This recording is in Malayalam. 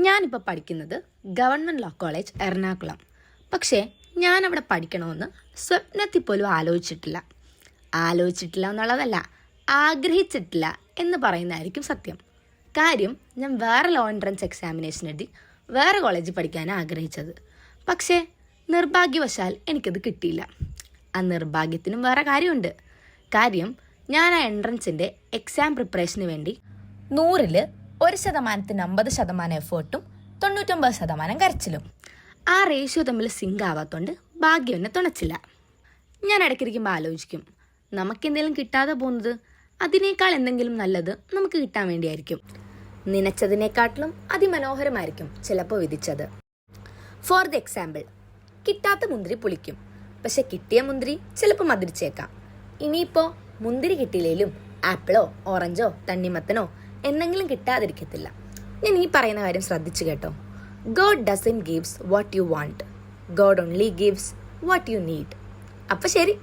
ഞാനിപ്പോൾ പഠിക്കുന്നത് ഗവൺമെന്റ് ലോ കോളേജ് എറണാകുളം. പക്ഷേ ഞാൻ അവിടെ പഠിക്കണമെന്ന് സ്വപ്നത്തിൽ പോലും ആലോചിച്ചിട്ടില്ല. ആലോചിച്ചിട്ടില്ല എന്നുള്ളതല്ല ആഗ്രഹിച്ചിട്ടില്ല എന്ന് പറയുന്നതായിരിക്കും സത്യം. കാര്യം ഞാൻ വേറെ ലോ എൻട്രൻസ് എക്സാമിനേഷൻ എഴുതി വേറെ കോളേജിൽ പഠിക്കാനാണ് ആഗ്രഹിച്ചത്. പക്ഷേ നിർഭാഗ്യവശാൽ എനിക്കത് കിട്ടിയില്ല. ആ നിർഭാഗ്യത്തിനും വേറെ കാര്യമുണ്ട്. കാര്യം ഞാൻ ആ എൻട്രൻസിന്റെ എക്സാം പ്രിപ്പറേഷന് വേണ്ടി നൂറിൽ ഒരു ശതമാനത്തിന് അമ്പത് ശതമാനം എഫേർട്ടും തൊണ്ണൂറ്റൊമ്പത് ശതമാനം കരച്ചിലും. ആ റേഷ്യോ തമ്മിൽ സിങ്ക് ആവാത്തോണ്ട് ഭാഗ്യം എന്നെ തുണച്ചില്ല. ഞാൻ ഇടയ്ക്കിരിക്കുമ്പോൾ ആലോചിക്കും നമുക്കെന്തെങ്കിലും കിട്ടാതെ പോകുന്നത് അതിനേക്കാൾ എന്തെങ്കിലും നല്ലത് നമുക്ക് കിട്ടാൻ വേണ്ടിയായിരിക്കും. നനച്ചതിനെക്കാട്ടിലും അതിമനോഹരമായിരിക്കും ചിലപ്പോൾ വിധിച്ചത്. ഫോർ ദി എക്സാമ്പിൾ കിട്ടാത്ത മുന്തിരി പുളിക്കും പക്ഷെ കിട്ടിയ മുന്തിരി ചിലപ്പോൾ മധുരിച്ചേക്കാം. ഇനിയിപ്പോൾ മുന്തിരി കിട്ടിയില്ലെങ്കിലും ആപ്പിളോ ഓറഞ്ചോ തണ്ണിമത്തനോ എന്തെങ്കിലും കിട്ടാതിരിക്കത്തില്ല. ഞാൻ ഈ പറയുന്ന കാര്യം ശ്രദ്ധിച്ചു കേട്ടോ. God doesn't gives what you want God only gives what you need അപ്പം ശരി.